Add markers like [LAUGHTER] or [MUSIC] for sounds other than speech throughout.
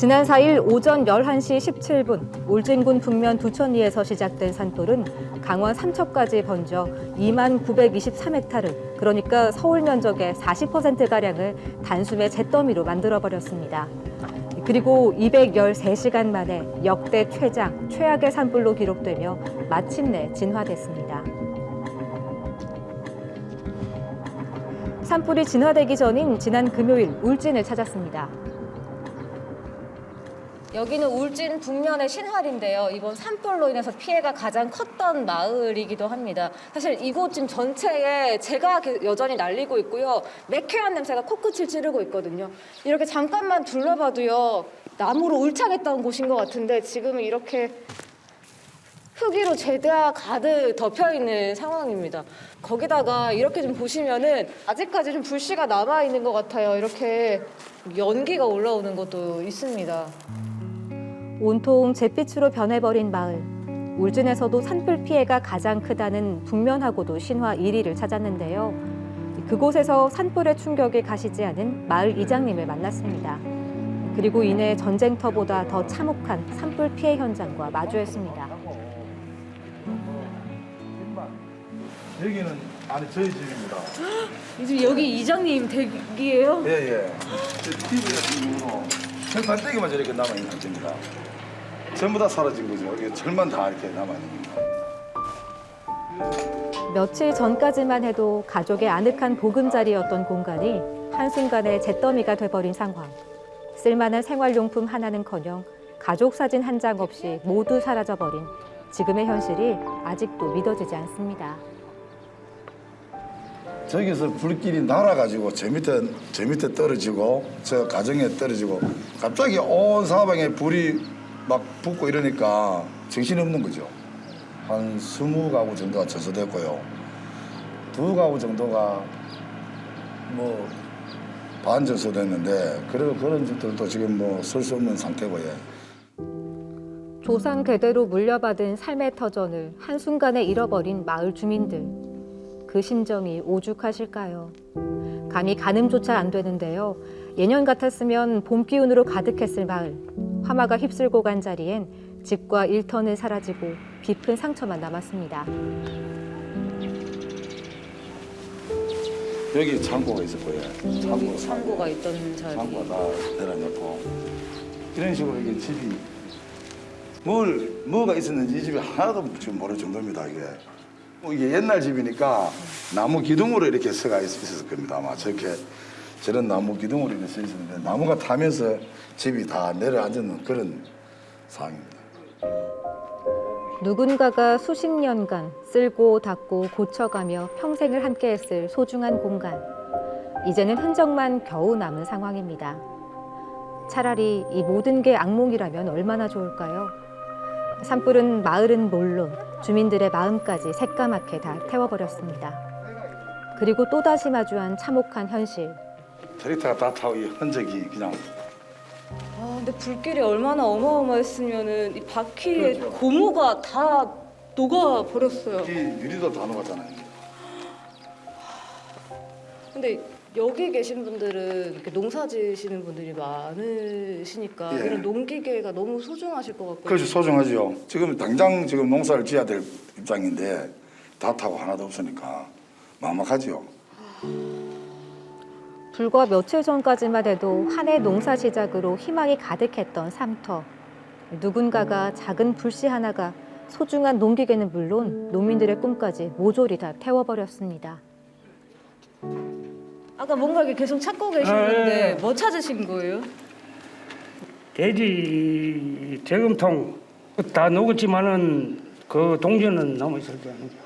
지난 4일 오전 11시 17분 울진군 북면 두천리에서 시작된 산불은 강원 삼척까지 번져 2만 923헥타르, 그러니까 서울 면적의 40%가량을 단숨에 잿더미로 만들어버렸습니다. 그리고 213시간 만에 역대 최장, 최악의 산불로 기록되며 마침내 진화됐습니다. 산불이 진화되기 전인 지난 금요일 울진을 찾았습니다. 여기는 울진 북면의 신활인데요. 이번 산불로 인해서 피해가 가장 컸던 마을이기도 합니다. 사실 이곳 지금 전체에 제가 그 여전히 날리고 있고요. 매캐한 냄새가 코끝을 찌르고 있거든요. 이렇게 잠깐만 둘러봐도요. 나무로 울창했던 곳인 것 같은데 지금은 이렇게 흙위로 죄다 가득 덮여 있는 상황입니다. 거기다가 이렇게 좀 보시면은 아직까지 좀 불씨가 남아 있는 것 같아요. 이렇게 연기가 올라오는 것도 있습니다. 온통 잿빛으로 변해버린 마을. 울진에서도 산불 피해가 가장 크다는 북면하고도 신화 1위를 찾았는데요. 그곳에서 산불의 충격이 가시지 않은 마을 이장님을 만났습니다. 그리고 이내 전쟁터보다 더 참혹한 산불 피해 현장과 마주했습니다. 여기는 아니 저희 집입니다. [GASPS] 지금 여기 이장님 댁이에요? 예 예. 저 TV 같은 경우는 철 반대기만 저렇게 남아 있는 상태입니다. 전부 다 사라진 거죠. 이게 철만 다 이렇게 남아 있는 겁니다. 며칠 전까지만 해도 가족의 아늑한 보금자리였던 공간이 한순간에 잿더미가 돼버린 상황. 쓸만한 생활용품 하나는커녕 가족 사진 한 장 없이 모두 사라져버린 지금의 현실이 아직도 믿어지지 않습니다. 저기서 불길이 날아가지고 저 밑에 저 밑에 떨어지고 저 가정에 떨어지고 갑자기 온 사방에 불이 막 붙고 이러니까 정신이 없는 거죠. 한 스무 가구 정도가 전소됐고요. 두 가구 정도가 뭐반 전소됐는데 그리고 그런 집들도 지금 뭐 설 수 없는 상태고 예. 조상 대대로 물려받은 삶의 터전을 한순간에 잃어버린 마을 주민들. 그 심정이 오죽하실까요? 감히 가늠조차 안 되는데요. 예년 같았으면 봄 기운으로 가득했을 마을. 화마가 휩쓸고 간 자리엔 집과 일터는 사라지고 깊은 상처만 남았습니다. 여기 창고가 있었고요. 창고 창고가 있던 자리. 창고가 다 내려놓고 이런 식으로 이게 집이 뭘 뭐가 있었는지 이 집이 하나도 지금 모를 정도입니다 이게. 뭐 이게 옛날 집이니까 나무 기둥으로 이렇게 있- 있었을 겁니다 아마 저렇게 저런 나무 기둥으로 이렇게 서 있었는데 나무가 타면서 집이 다 내려앉는 그런 상황입니다. 누군가가 수십 년간 쓸고 닦고 고쳐가며 평생을 함께했을 소중한 공간. 이제는 흔적만 겨우 남은 상황입니다. 차라리 이 모든 게 악몽이라면 얼마나 좋을까요? 산불은 마을은 물론 주민들의 마음까지 새까맣게 다 태워버렸습니다. 그리고 또다시 마주한 참혹한 현실. 트랙터가 다 타고 이 흔적이 그냥 아, 근데 불길이 얼마나 어마어마했으면은 이 바퀴에 그렇죠. 고무가 다 녹아 버렸어요. 이 유리도 다 녹았잖아요. 근데 여기 계신 분들은 이렇게 농사 지으시는 분들이 많으시니까 예. 이런 농기계가 너무 소중하실 것 같거든요. 그것이 소중하죠. 지금 당장 지금 농사를 지어야 될 입장인데 다 타고 하나도 없으니까 막막하죠. 불과 며칠 전까지만 해도 한 해 농사 시작으로 희망이 가득했던 삼터. 누군가가 작은 불씨 하나가 소중한 농기계는 물론 농민들의 꿈까지 모조리 다 태워버렸습니다. 아까 뭔가 이렇게 계속 찾고 아, 계시는데 예. 뭐 찾으신 거예요? 돼지 대금통 다 녹았지만은 그 동전은 남아 있었지 않죠.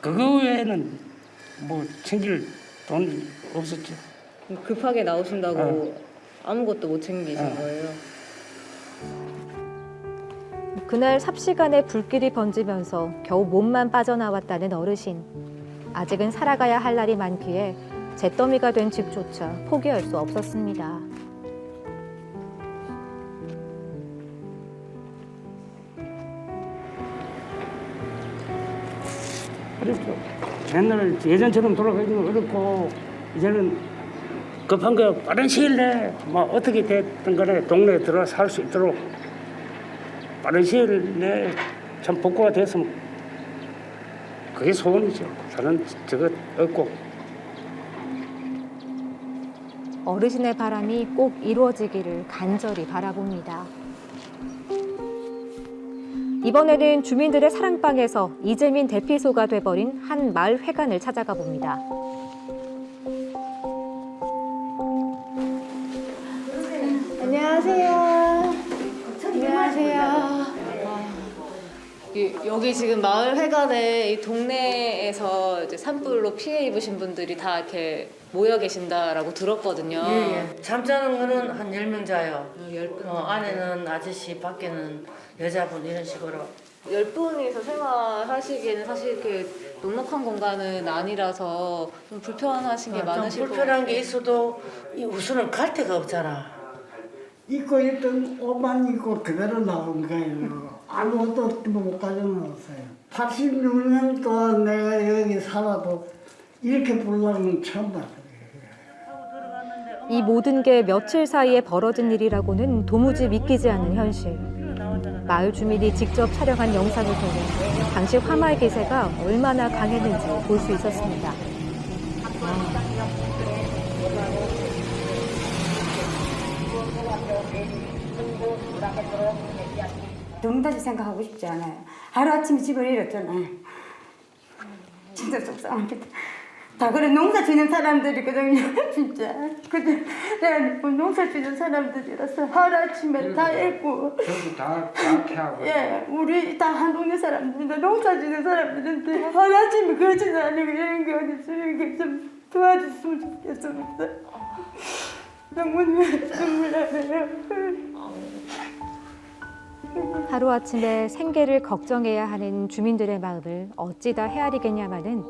그거 외에는 뭐 챙길 돈 없었죠. 급하게 나오신다고 어. 아무것도 못 챙기신 어. 거예요? 그날 삽시간에 불길이 번지면서 겨우 몸만 빠져나왔다는 어르신. 아직은 살아가야 할 날이 많기에 잿더미가 된 집조차 포기할 수 없었습니다. 그렇죠. 옛날 예전처럼 돌아가기는 어렵고 이제는 급한 거 빠른 시일 내에 뭐 어떻게 됐든 간에 동네에 들어와 살수 있도록 빠른 시일 내에 참 복구가 됐으면 그게 소원이죠. 저는 저거 없고 어르신의 바람이 꼭 이루어지기를 간절히 바라봅니다. 이번에는 주민들의 사랑방에서 이재민 대피소가 돼버린 한 마을 회관을 찾아가 봅니다. 안녕하세요. 여기 지금 마을 회관에 이 동네에서 이제 산불로 피해 입으신 분들이 다 이렇게 모여 계신다라고 들었거든요. 예, 예. 잠자는 거는 한 10명 자요. 어, 열 분. 어, 안에는 아저씨, 밖에는 여자분 이런 식으로. 열 분이서 생활하시기에는 사실 이렇게 넉넉한 공간은 아니라서 좀 불편하신 게 어, 많으실 좀것 불편한. 게 있어도 이 우선은 갈 데가 없잖아. 입고 있던 옷만 입고 그대로 나온 거예요. 아무것도 못 가져놓았어요. 86년 동안 내가 여기 살아도 이렇게 불나는 처음 봤어요. 이 모든 게 며칠 사이에 벌어진 일이라고는 도무지 믿기지 않는 현실. 마을 주민이 직접 촬영한 영상을 통해 당시 화마의 기세가 얼마나 강했는지 볼 수 있었습니다. 너무다시 생각하고 싶지 않아요. 하루아침에 집을 잃었잖아요. 진짜 속상합니다. 다 그래 농사 지는 사람들이거든요. [LAUGHS] 진짜. 근데 내가 뭐 농사 지는 사람들이라서 하루아침에 다 잃고 전부 다 낙태하고 예, 우리 다 한동네 사람들인데 농사 지는 사람들인데 하루아침에 그러지는 않고 이런 게 어딨어요. 이게 좀 도와줬으면 좋겠습니다. 너무 눈물 나네요. 하루아침에 생계를 걱정해야 하는 주민들의 마음을 어찌 다 헤아리겠냐마는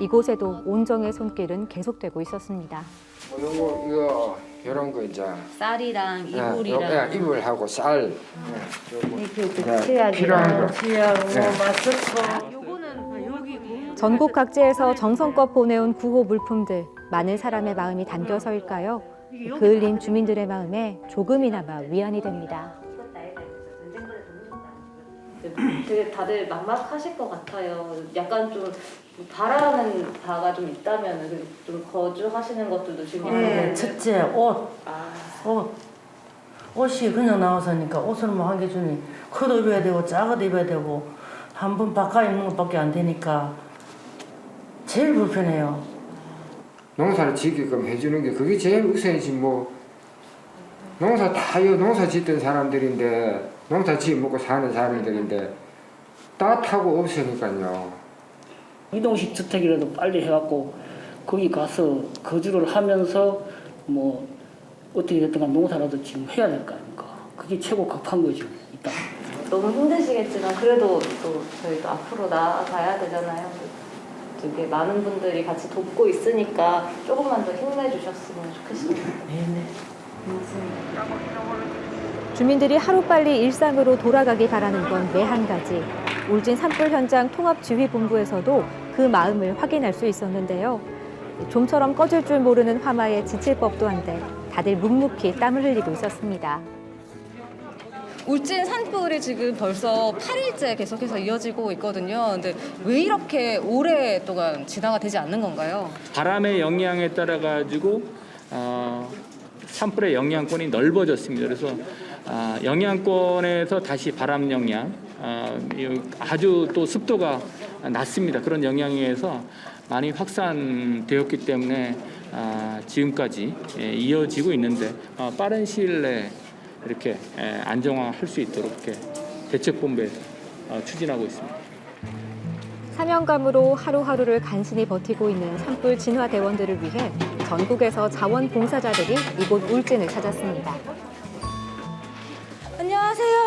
이곳에도 온정의 손길은 계속되고 있었습니다. 뭐 요거 이거 이런 거 이제 쌀이랑 예, 요- 이불이랑 예, 이불하고 쌀 예, 요거 예, 필요한 거 지하고 네. 마스크. 전국 각지에서 정성껏 보내온 구호 물품들 많은 사람의 마음이 담겨서일까요? 그을린 주민들의 마음에 조금이나마 위안이 됩니다. 되게 다들 막막하실 것 같아요. 약간 좀 바라는 바가 좀 있다면 좀 거주하시는 것들도 지금 예, 첫째 옷, 아, 옷. 옷이 그냥 나와서니까 옷을 뭐 한 개 주니 커도 입어야 되고 작아도 입어야 되고 한 번 바꿔 입는 것밖에 안 되니까 제일 불편해요. 농사를 지게끔 해주는 게 그게 제일 우선이지 뭐 농사 다요 농사 짓던 사람들인데 농사 지어 먹고 사는 사람들인데 따뜻하고 없으니까요 이동식 주택이라도 빨리 해갖고 거기 가서 거주를 하면서 뭐 어떻게 됐든 간 농사라도 지금 해야 될 거 아닙니까? 그게 최고 급한 거죠. 일단. 너무 힘드시겠지만 그래도 또 저희도 앞으로 나아가야 되잖아요. 되게 많은 분들이 같이 돕고 있으니까 조금만 더 힘내주셨으면 좋겠습니다. 네, 네. 주민들이 하루빨리 일상으로 돌아가기 바라는 건 매한 가지. 울진 산불 현장 통합지휘본부에서도 그 마음을 확인할 수 있었는데요. 좀처럼 꺼질 줄 모르는 화마에 지칠 법도 한데 다들 묵묵히 땀을 흘리고 있었습니다. 울진 산불이 지금 벌써 8일째 계속해서 이어지고 있거든요. 근데 왜 이렇게 오랫동안 진화가 되지 않는 건가요? 바람의 영향에 따라 가지고 어, 산불의 영향권이 넓어졌습니다. 그래서 아, 영향권에서 다시 바람 영향, 아, 이 아주 또 습도가 낮습니다. 그런 영향에 의해서 많이 확산되었기 때문에 아, 지금까지 예, 이어지고 있는데 어, 빠른 시일 내에 이렇게 예, 안정화할 수 있도록 이렇게 대책본부에서 어, 추진하고 있습니다. 사명감으로 하루하루를 간신히 버티고 있는 산불 진화 대원들을 위해 전국에서 자원봉사자들이 이곳 울진을 찾았습니다. 안녕하세요.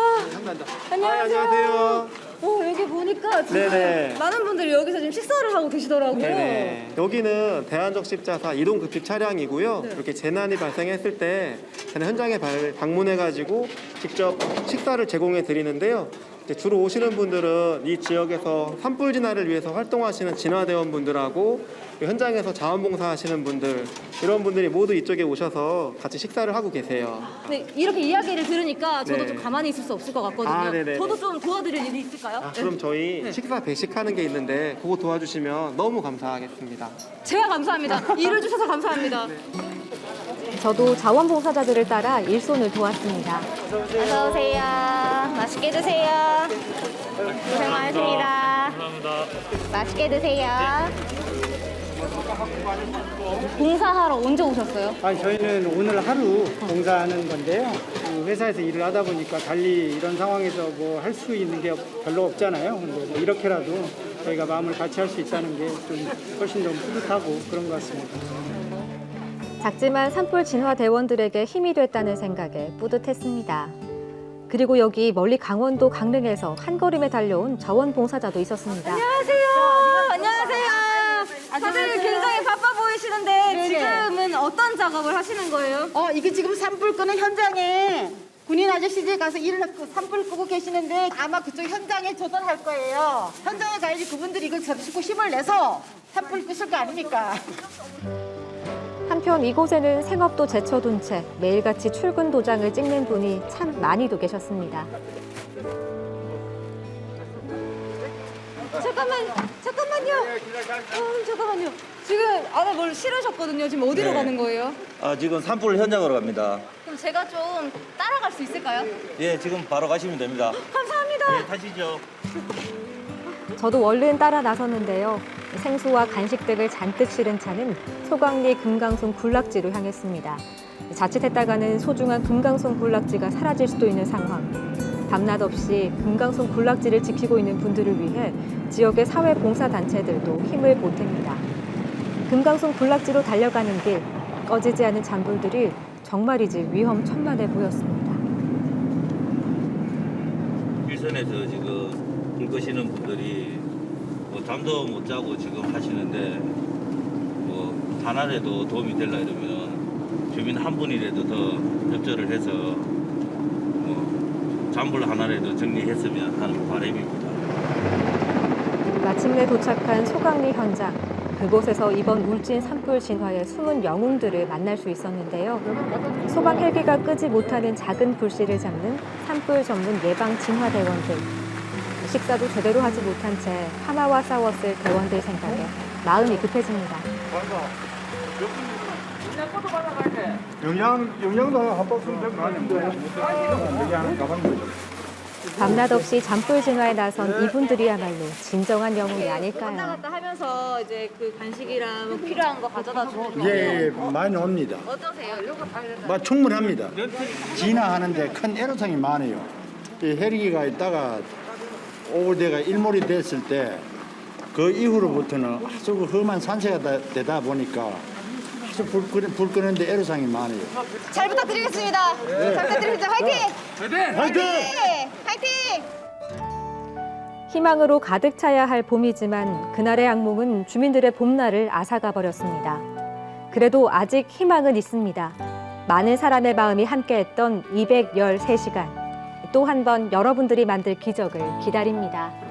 안녕하세요. 안녕하세요. 어, 여기 보니까 진짜 네네. 많은 분들이 여기서 지금 식사를 하고 계시더라고요. 네네. 여기는 대한적십자사 이동급식 차량이고요. 이렇게 재난이 발생했을 때 저는 현장에 발- 방문해가지고 직접 식사를 제공해 드리는데요. 주로 오시는 분들은 이 지역에서 산불 진화를 위해서 활동하시는 진화대원분들하고 그 현장에서 자원봉사 하시는 분들 이런 분들이 모두 이쪽에 오셔서 같이 식사를 하고 계세요. 네, 이렇게 이야기를 들으니까 저도 네. 좀 가만히 있을 수 없을 것 같거든요. 아, 네네네. 저도 좀 도와드릴 일이 있을까요? 아, 그럼 저희 네. 식사 배식하는 게 있는데 그거 도와주시면 너무 감사하겠습니다. 제가 감사합니다. [LAUGHS] 일을 주셔서 감사합니다. 저도 자원봉사자들을 따라 일손을 도왔습니다. 어서 오세요. 맛있게 드세요. 고생 많으십니다. 맛있게 드세요. 봉사하러 언제 오셨어요? 아니 저희는 오늘 하루 봉사하는 건데요. 그 회사에서 일을 하다 보니까 달리 이런 상황에서 뭐 할 수 있는 게 별로 없잖아요. 근데 뭐 이렇게라도 저희가 마음을 같이 할 수 있다는 게 좀 훨씬 더 뿌듯하고 그런 것 같습니다. 작지만 산불 진화 대원들에게 힘이 됐다는 생각에 뿌듯했습니다. 그리고 여기 멀리 강원도 강릉에서 한 걸음에 달려온 자원봉사자도 있었습니다. 안녕하세요. 안녕하세요. 다들 굉장히 바빠 보이시는데 지금은 어떤 작업을 하시는 거예요? 어, 이게 지금 산불 끄는 현장에 군인 아저씨들 가서 일을 그 산불 끄고 계시는데 아마 그쪽 현장에 조달할 거예요. 현장에 가야지 그분들이 이걸 접시고 힘을 내서 산불 끄실 거 아닙니까? 한편 이곳에는 생업도 제쳐둔 채 매일같이 출근 도장을 찍는 분이 참 많이도 계셨습니다. 잠깐만, 잠깐만요. 어, 잠깐만요. 지금 안에 뭘 실으셨거든요. 지금 어디로 네. 가는 거예요? 아, 지금 산불 현장으로 갑니다. 그럼 제가 좀 따라갈 수 있을까요? 예, 지금 바로 가시면 됩니다. [LAUGHS] 감사합니다. 네, 타시죠. 저도 얼른 따라 나섰는데요. 생수와 간식 등을 잔뜩 실은 차는 소강리 금강송 군락지로 향했습니다. 자칫했다가는 소중한 금강송 군락지가 사라질 수도 있는 상황. 밤낮 없이 금강송 군락지를 지키고 있는 분들을 위해 지역의 사회 봉사 단체들도 힘을 보탭니다. 금강송 군락지로 달려가는 길 꺼지지 않은 잔불들이 정말이지 위험천만해 보였습니다. 일선에서 지금 불 끄시는 분들이 뭐 잠도 못 자고 지금 하시는데 뭐 하나라도 도움이 되려 이러면 주민 한 분이라도 더 협조를 해서 뭐 잠불 하나라도 정리했으면 하는 바람입니다. 마침내 도착한 소강리 현장. 그곳에서 이번 울진 산불 진화의 숨은 영웅들을 만날 수 있었는데요. 소방 헬기가 끄지 못하는 작은 불씨를 잡는 산불 전문 예방 진화 대원들. 식사도 제대로 하지 못한 채 하나와 싸웠을 대원들 생각에 마음이 급해집니다. 영양 영양도 한 박스 될거 아닌데 영양 가방 밤낮 없이 잔불 진화에 나선 이분들이야말로 진정한 영웅이 왔다 아닐까요? 갔다 하면서 이제 그 간식이랑 뭐 필요한 거 가져다 거. 예, 예, 많이 옵니다. 어떠세요? 뭐 충분합니다. 진화하는데 큰 애로사항이 많아요. 이 헬기가 있다가 올 때가 일몰이 됐을 때 그 이후로부터는 아주 그 험한 산세가 다- 되다 보니까 아주 불, 끄는- 불 끄는데 애로사항이 많아요. 잘 부탁드리겠습니다. 잘 부탁드립니다. 화이팅! 화이팅! 화이팅! 희망으로 가득 차야 할 봄이지만 그날의 악몽은 주민들의 봄날을 앗아가 버렸습니다. 그래도 아직 희망은 있습니다. 많은 사람의 마음이 함께했던 213시간. 또 한 번 여러분들이 만들 기적을 기다립니다.